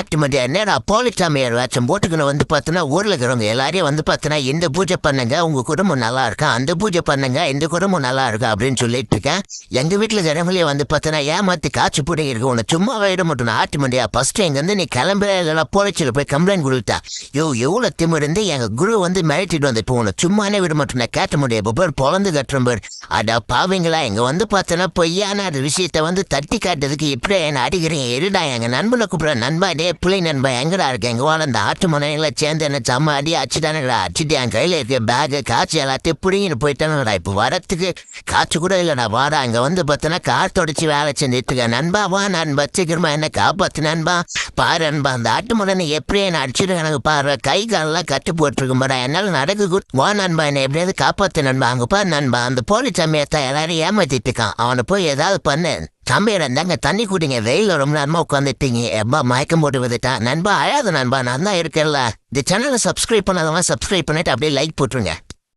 ஆட்டு மண்டியா நேரம் போலிச்சாமியார் வேச்சம் போட்டுக்கணும் வந்து பார்த்தோன்னா ஊரில் இருக்கிறவங்க எல்லாரையும் வந்து பார்த்தோன்னா இந்த பூஜை பண்ணுங்க உங்க குடும்பம் நல்லா இருக்கும் அந்த பூஜை பண்ணுங்க இந்த குடும்பம் நல்லா இருக்கும் அப்படின்னு சொல்லிட்டு இருக்கேன். எங்க வீட்டில் ஜனங்களையும் வந்து பார்த்தோன்னா ஏமாத்தி காய்ச்சி பிடிங்க இருக்கு உன்னை சும்மா விட மட்டும் ஆட்டு மண்டியா ஃபர்ஸ்ட் எங்கேருந்து நீ கிளம்புற இல்லைனா போலீஸில் போய் கம்ப்ளைண்ட் கொடுத்தா. யோ எவ்வளோ திமிருந்து எங்கள் குரு வந்து மிரட்டிட்டு வந்து இப்போ உன்னை சும்மானே விட மாட்டோம் நான் கேட்ட முடியாது. பேர் பொழந்து கட்டுறோம் பேர். அடா பாவீங்களா எங்கே வந்து பார்த்தோன்னா பொய்யான விஷயத்தை விஷயத்த வந்து தட்டி காட்டுறதுக்கு இப்படி என்ன அடிக்கிறீங்க. இருடா எங்கள் நண்பனை கூப்பிட்ற நண்பா டே பிள்ளை நண்பா எங்கடா இருக்க? எங்க வாழ அந்த ஆட்டு முனைகளை சேர்ந்து என்ன செம்ம அடி அடிச்சுட்டானுடா அடிச்சுட்டு என் கையில இருக்க பேகு காய்ச்சி எல்லாத்தையும் பிடிங்கிட்டு போயிட்டானுடா இப்போ வரத்துக்கு காய்ச்சி கூட இல்லைடா. வாடா இங்க வந்து பார்த்தோன்னா கார் தொடச்சி வேலை செஞ்சுட்டு இருக்க நண்பா வா நண்பா. சீக்கிரமா என்ன காப்பாத்து நண்பா. பாரு நண்பா அந்த ஆட்டு முனை எப்படி என்ன அடிச்சுட்டு எனக்கு பாரு. கை காலெல்லாம் கட்டு போட்டிருக்கும் பாடா என்னால நடக்கு வா நண்பா என்ன எப்படியாவது காப்பாத்து நண்பா. அங்க பாரு நண்பா. அந்த போலீஸ் சமயத்தை எல்லாரும் ஏமாத்திட்டு இருக்கான். அவனை போய் ஏதாவது பண்ணு. தம்பியிட இருந்தாங்க தண்ணி குடிங்க. வெயில ரொம்ப நேரமா உட்காந்துட்டீங்க எப்பா மயக்கம் போட்டு விட்டுட்டான் நண்பா அழாத நண்பா நான் தான் இருக்கேன்ல. இந்த சேனலை சப்ஸ்கிரைப் பண்ணாதவங்க சப்ஸ்கிரைப் பண்ணிட்டு அப்படியே லைக் போட்டுருங்க.